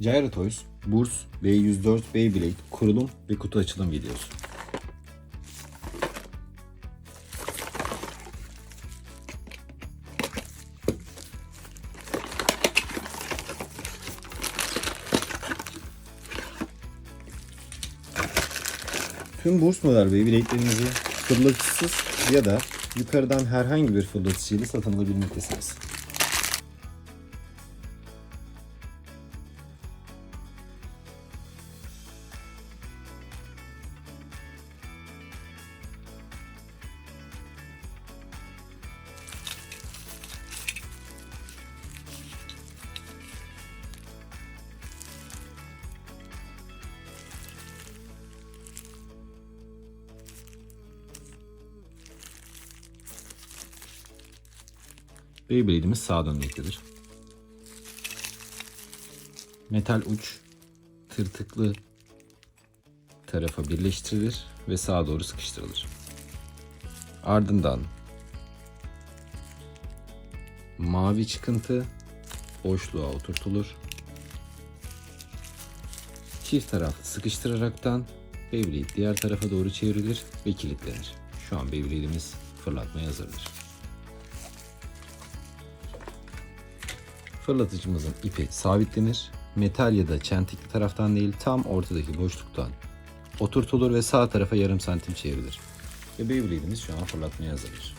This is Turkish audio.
Gyro Toys, Burs B104 Beyblade kurulum ve kutu açılım videosu. Tüm Burs model Beyblade'lerinizi fırlatısız ya da yukarıdan herhangi bir fırlatışıyla satın alabilmektesiniz. Beyblade'imiz sağa dönmektedir. Metal uç tırtıklı tarafa birleştirilir ve sağa doğru sıkıştırılır. Ardından mavi çıkıntı boşluğa oturtulur. Çift taraflı sıkıştıraraktan Beyblade diğer tarafa doğru çevrilir ve kilitlenir. Şu an Beyblade'imiz fırlatmaya hazırdır. Fırlatıcımızın ipi sabitlenir. Metal ya da çentikli taraftan değil tam ortadaki boşluktan oturtulur ve sağ tarafa yarım santim çevrilir. Ve Beyblade'imiz şu an fırlatmaya hazırdır.